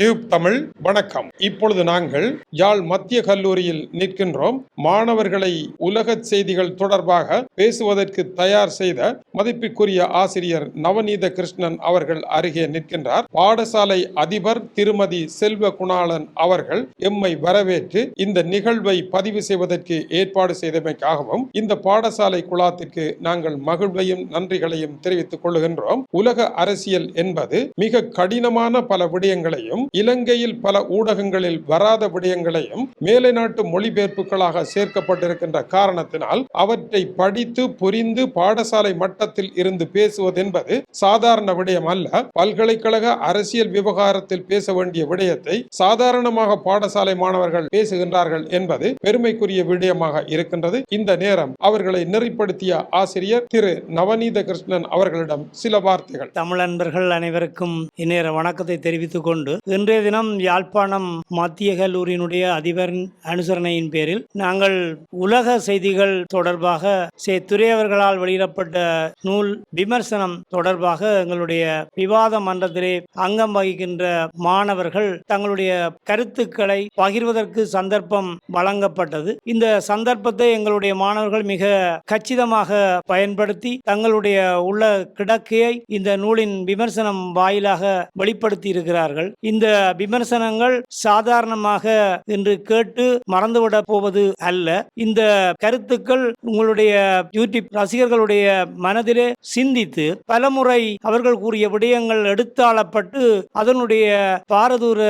Tube Tamil வணக்கம். இப்பொழுது நாங்கள் யாழ் மத்திய கல்லூரியில் நிற்கின்றோம். மாணவர்களை உலக செய்திகள் தொடர்பாக பேசுவதற்கு தயார் செய்த மதிப்பிற்குரிய ஆசிரியர் நவநீத கிருஷ்ணன் அவர்கள் அருகே நிற்கின்றார். பாடசாலை அதிபர் திருமதி செல்வ குணாளன் அவர்கள் எம்மை வரவேற்று இந்த நிகழ்வை பதிவு செய்வதற்கு ஏற்பாடு செய்தமைக்காகவும் இந்த பாடசாலை குழாத்திற்கு நாங்கள் மகிழ்வையும் நன்றிகளையும் தெரிவித்துக் கொள்ளுகின்றோம். உலக அரசியல் என்பது மிக கடினமான பல விடயங்களையும் இலங்கையில் பல ஊடகங்களில் வராத விடயங்களையும் மேலை நாட்டு மொழிபெயர்ப்புகளாக சேர்க்கப்பட்டிருக்கின்ற காரணத்தினால் அவற்றை படித்து புரிந்து பாடசாலை மட்டத்தில் இருந்து பேசுவது என்பது சாதாரண விடயம் அல்ல. பல்கலைக்கழக அரசியல் விவகாரத்தில் பேச வேண்டிய விடயத்தை சாதாரணமாக பாடசாலை மாணவர்கள் பேசுகின்றார்கள் என்பது பெருமைக்குரிய விடயமாக இருக்கின்றது. இந்த நேரம் அவர்களை நெறிப்படுத்திய ஆசிரியர் திரு நவநீத கிருஷ்ணன் அவர்களிடம் சில வார்த்தைகள். தமிழன்பர்கள் அனைவருக்கும் இந்நேர வணக்கத்தை தெரிவித்துக் கொண்டு இன்றைய தினம் யாழ்ப்பாணம் மத்திய கல்லூரியினுடைய அதிபர் அனுசரணையின் பேரில் நாங்கள் உலக செய்திகள் தொடர்பாக சே. துறையவர்களால் வெளியிடப்பட்ட நூல் விமர்சனம் தொடர்பாக எங்களுடைய விவாத மன்றத்திலே அங்கம் வகிக்கின்ற மாணவர்கள் தங்களுடைய கருத்துக்களை பகிர்வதற்கு சந்தர்ப்பம் வழங்கப்பட்டது. இந்த சந்தர்ப்பத்தை எங்களுடைய மாணவர்கள் மிக கச்சிதமாக பயன்படுத்தி தங்களுடைய உள்ள கிடக்கையை இந்த நூலின் விமர்சனம் வாயிலாக வெளிப்படுத்தி இருக்கிறார்கள் இந்த இந்த விமர்சனங்கள் சாதாரணமாக என்று கேட்டு மறந்துவிடப் போவது அல்ல. இந்த கருத்துக்கள் உங்களுடைய யூடியூப் ரசிகர்களுடைய மனதிலே சிந்தித்து பலமுறை அவர்கள் கூறிய விடயங்கள் எடுத்தாளப்பட்டு அதனுடைய பாரதூர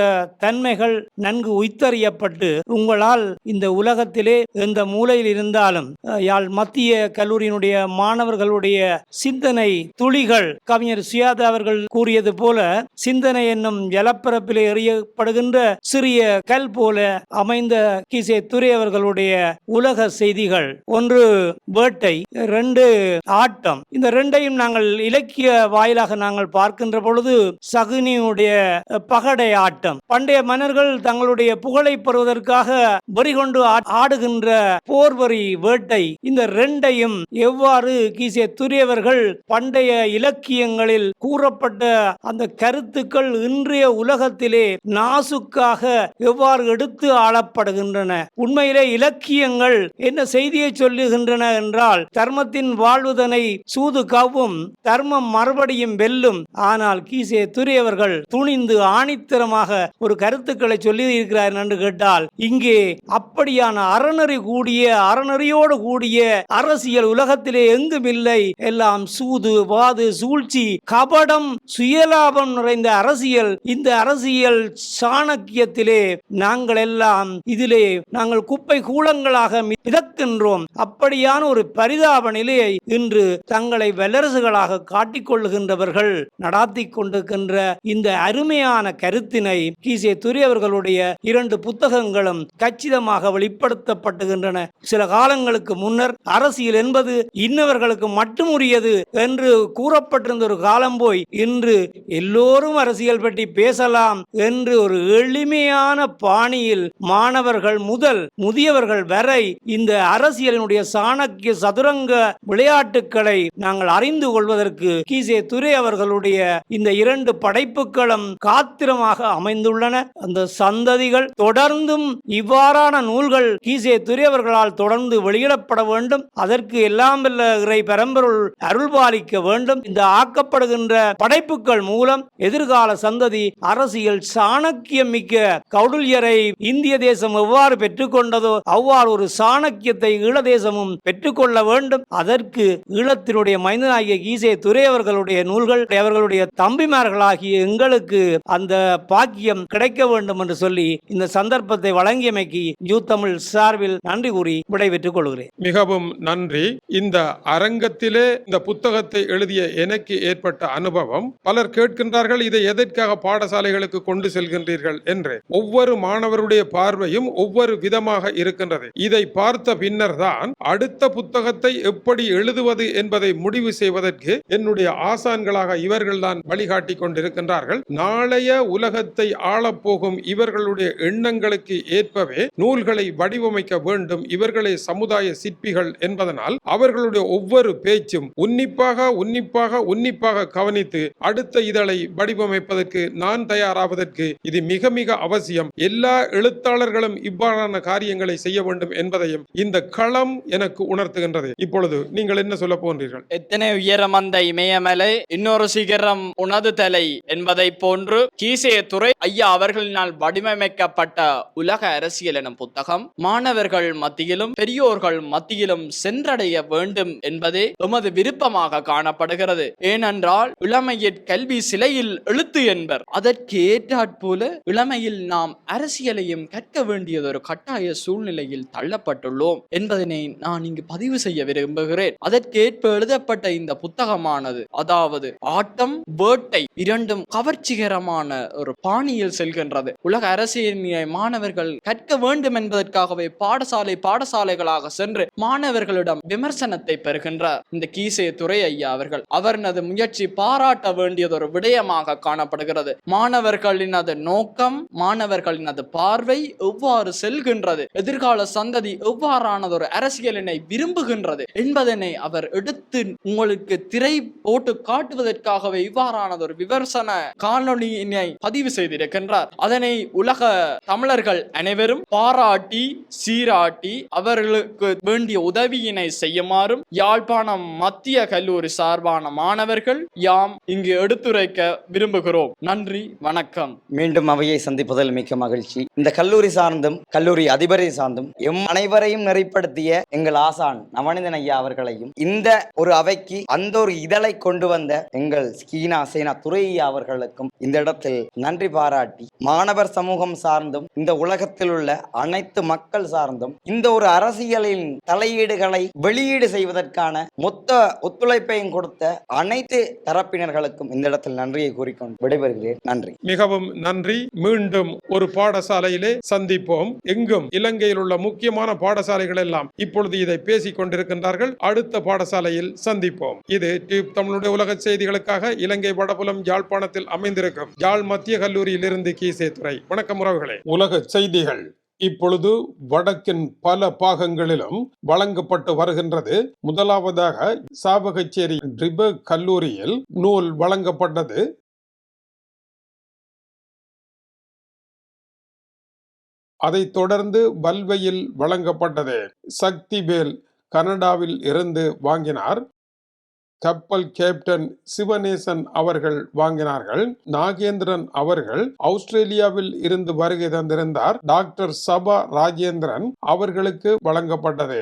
தன்மைகள் நன்கு உய்த்தறியப்பட்டு உங்களால் இந்த உலகத்திலே எந்த மூலையில் இருந்தாலும் யாழ் மத்திய கல்லூரியினுடைய மாணவர்களுடைய சிந்தனை துளிகள் கவிஞர் சுயாதா அவர்கள் கூறியது போல சிந்தனை என்னும் ஜலப்பரப்பிலே எறியப்படுகின்ற சிறிய கல் போல அமைந்த கிசே துரை அவர்களுடைய உலக செய்திகள். ஒன்று வேட்டை ரெண்டு ஆட்டம். இந்த ரெண்டையும் நாங்கள் இலக்கிய வாயிலாக நாங்கள் பார்க்கின்ற பொழுது சகுனியுடைய பகடை ஆட்டம். பண்டைய மன்னர்கள் தங்களுடைய புகழை பெறுவதற்காக வரிகொண்டு ஆடுகின்ற போர்வரி வேட்டை. இந்த ரெண்டையும் எவ்வாறு கீசே துரியவர்கள் பண்டைய இலக்கியங்களில் கூறப்பட்ட அந்த கருத்துக்கள் இன்றைய உலக உலகத்திலே நாசுக்காக எவ்வாறு எடுத்து ஆளப்படுகின்றன? உண்மையிலே இலக்கியங்கள் என்ன செய்தியை சொல்லுகின்றன என்றால் தர்மத்தின் வாழ்வுதனை சூது காவும் தர்மம் மறுபடியும் வெல்லும். ஆனால் கீசே துரியவர்கள் துணிந்து ஆணித்தரமாக ஒரு கருத்துக்களை சொல்லி இருக்கிறார் என்று கேட்டால் இங்கே அப்படியான அறநெறி கூடிய அறநெறியோடு கூடிய அரசியல் உலகத்திலே எங்கும் இல்லை எல்லாம் சூது வாது சூழ்ச்சி கபடம் சுயலாபம் நிறைந்த அரசியல். இந்த அரசு அரசியல் சாணக்கியத்திலே நாங்கள் எல்லாம் இதிலே நாங்கள் குப்பை கூலங்களாக மிதக்கின்றோம். அப்படியான ஒரு பரிதாப நிலையை இன்று தங்களை வல்லரசுகளாக காட்டிக்கொள்ளுகின்றவர்கள் நடாத்தி கொண்டிருக்கின்ற இந்த அருமையான கருத்தினை கீசே துரி அவர்களுடைய இரண்டு புத்தகங்களும் கச்சிதமாக வெளிப்படுத்தப்படுகின்றன சில காலங்களுக்கு முன்னர் அரசியல் என்பது இன்னவர்களுக்கு மட்டும் உரியது என்று கூறப்பட்டிருந்த ஒரு காலம் போய் இன்று எல்லோரும் அரசியல் பற்றி பேசலாம். என்று ஒரு எளிமையான பாணியில் மாணவர்கள் முதல் முதியவர்கள் வரை இந்த அரசியலினுடைய சாணக்கிய சதுரங்க விளையாட்டுக்களை நாங்கள் அறிந்து கொள்வதற்கு கீசே துரை அவர்களுடைய இந்த இரண்டு படைப்புகளும் காத்திரமாக அமைந்துள்ளன. அந்த சந்ததிகள் தொடர்ந்தும் இவ்வாறான நூல்கள் கீசே துரை அவர்களால் தொடர்ந்து வெளியிடப்பட வேண்டும். அதற்கு எல்லாம் வல்ல இறை பரம்பொருள் அருள்பாலிக்க வேண்டும். இந்த ஆக்கப்படுகின்ற படைப்புகள் மூலம் எதிர்கால சந்ததி அரசியல் சாணக்கியம் மிக்க கௌடுல்யரை இந்திய தேசம் எவ்வாறு பெற்றுக்கொண்டதோ அவ்வாறு ஒரு சாணக்கியத்தை ஈழ தேசமும் பெற்றுக்கொள்ள வேண்டும். அதற்கு ஈழத்தினுடைய மைந்தனாகிய கீசே துரை அவர்களுடைய நூல்கள் அவர்களுடைய தம்பிமார்களாகிய எங்களுக்கு அந்த பாக்கியம் கிடைக்க வேண்டும் என்று சொல்லி இந்த சந்தர்ப்பத்தை வழங்கியமைக்கு யூ தமிழ் சார்பில் நன்றி கூறி விடைபெற்றுக் கொள்கிறேன். மிகவும் நன்றி. இந்த அரங்கத்திலே இந்த புத்தகத்தை எழுதிய எனக்கு ஏற்பட்ட அனுபவம். பலர் கேட்கின்றார்கள் இதை எதற்காக பாடசாலைகளுக்கு கொண்டு செல்கின்றீர்கள் என்று. ஒவ்வொரு மாணவருடைய பார்வையும் ஒவ்வொரு விதமாக இருக்கின்றது. இதை பார்த்த பின்னர் தான் அடுத்த புத்தகத்தை எப்படி எழுதுவது என்பதை முடிவு செய்வதற்கு என்னுடைய ஆசான்களாக இவர்கள் தான் வழிகாட்டி கொண்டிருக்கின்றார்கள். நாளைய உலகத்தை ஆளப்போகும் இவர்களுடைய எண்ணங்களுக்கு ஏற்பவே நூல்களை வடிவமைக்க வேண்டும் இவர்களே சமுதாய சிற்பிகள் என்பதனால் அவர்களுடைய ஒவ்வொரு பேச்சும் உன்னிப்பாக உன்னிப்பாக உன்னிப்பாக கவனித்து அடுத்த இதழை வடிவமைப்பதற்கு நான் தயாராக தயாராவதற்கு இது மிக மிக அவசியம். எல்லா எழுத்தாளர்களும் இவ்வாறான காரியங்களை செய்ய வேண்டும் என்பதையும் இந்த களம் எனக்கு உணர்த்துகின்றது. இப்பொழுது நீங்கள் என்ன சொல்ல போன்றீர்கள் எத்தனை உயரம் அந்த இமயமலை? இன்னொரு சிகரம் உனது தலை என்பதை போன்று கீசே துறை ஐயா அவர்களினால் வடிவமைக்கப்பட்ட உலக அரசியல் எனும் புத்தகம். மாணவர்கள் மத்தியிலும் பெரியோர்கள் மத்தியிலும் சென்றடைய வேண்டும் என்பதே எமது விருப்பமாக காணப்படுகிறது. ஏனென்றால் இளமையில் கல்வி சிலையில் எழுத்து என்பர். அதற்கு ஏற்றாற்போல இளமையில் நாம் அரசியலையும் கற்க வேண்டியதொரு கட்டாய சூழ்நிலையில் தள்ளப்பட்டுள்ளோம் என்பதனை நான் இங்கு பதிவு செய்ய விரும்புகிறேன். அதற்கேற்ப எழுதப்பட்ட இந்த புத்தகமானது அதாவது ஆட்டம் வேட்டை இரண்டும் கவர்ச்சிகரமான ஒரு பாணியில் செல்கின்றது. உலக அரசியலை மாணவர்கள் கற்க வேண்டும் என்பதற்காகவே பாடசாலை பாடசாலைகளாக சென்று மாணவர்களிடம் விமர்சனத்தை பெறுகின்றார். இந்த கீசே துறை ஐயா அவர்கள் அவரது முயற்சி பாராட்ட வேண்டியதொரு விடயமாக காணப்படுகிறது. மாணவர்களினது நோக்கம் மாணவர்களினது பார்வை எவ்வாறு செல்கின்றது? எதிர்கால சந்ததி எவ்வாறானதொரு அரசியலினை விரும்புகின்றது என்பதனை அவர் எடுத்து உங்களுக்கு திரை போட்டு காட்டுவதற்காகவே இவ்வாறானதொரு விமர்சன காணொலியினை பதிவு செய்திருக்கின்றார். அதனை உலக தமிழர்கள் அனைவரும் பாராட்டி சீராட்டி அவர்களுக்கு வேண்டிய உதவியினை செய்யுமாறும் யாழ்ப்பாணம் மத்திய கல்லூரி சார்பான மாணவர்கள் யாம் இங்கு எடுத்துரைக்க விரும்புகிறோம். நன்றி வணக்கம். வணக்கம். மீண்டும் அவையை சந்திப்பதில் மிக்க மகிழ்ச்சி. இந்த கல்லூரி சார்ந்தும் கல்லூரி அதிபரை சார்ந்தும் எம் அனைவரையும் நெறிப்படுத்திய எங்கள் ஆசான் நவனிதன் ஐயா அவர்களையும் இந்த ஒரு அவைக்கு அந்த ஒரு இதழை கொண்டு வந்த எங்கள் ஸ்கீனா சேனா துரை அவர்களுக்கும் இந்த இடத்தில் நன்றி பாராட்டி மாணவர் சமூகம் சார்ந்தும் இந்த உலகத்தில் உள்ள அனைத்து மக்கள் சார்ந்தும் இந்த ஒரு அரசியலின் தலையீடுகளை வெளியீடு செய்வதற்கான மொத்த ஒத்துழைப்பையும் கொடுத்த அனைத்து தரப்பினர்களுக்கும் இந்த இடத்தில் நன்றியை கூறிக்கொண்டு விடைபெறுகிறேன். நன்றி. மிகவும் நன்றி. மீண்டும் ஒரு பாடசாலையிலே சந்திப்போம். எங்கும் இலங்கையில் உள்ள முக்கியமான பாடசாலைகள் எல்லாம் இப்பொழுது இதை பேசிக் கொண்டிருக்கின்றார்கள். அடுத்த பாடசாலையில் சந்திப்போம். இது டியூப் தமிழுடைய உலக செய்திகளுக்காக இலங்கை வடபுலம் யாழ்ப்பாணத்தில் அமைந்திருக்கும் யாழ் மத்திய கல்லூரியில் இருந்து கீசே துறை வணக்கம் உறவுகளே. உலக செய்திகள் இப்பொழுது வடக்கின் பல பாகங்களிலும் வழங்கப்பட்டு வருகின்றது. முதலாவதாக சாவகச்சேரி ரிப கல்லூரியில் நூல் வழங்கப்பட்டது. அதைத் தொடர்ந்து வல்வையில் வழங்கப்பட்டது. சக்திவேல் கனடாவில் இருந்து வாங்கினார். கப்பல் கேப்டன் சிவநேசன் அவர்கள் வாங்கினார்கள். நாகேந்திரன் அவர்கள் ஆஸ்திரேலியாவில் இருந்து வருகை தந்திருந்தார். டாக்டர் சபா ராஜேந்திரன் அவர்களுக்கு வழங்கப்பட்டது.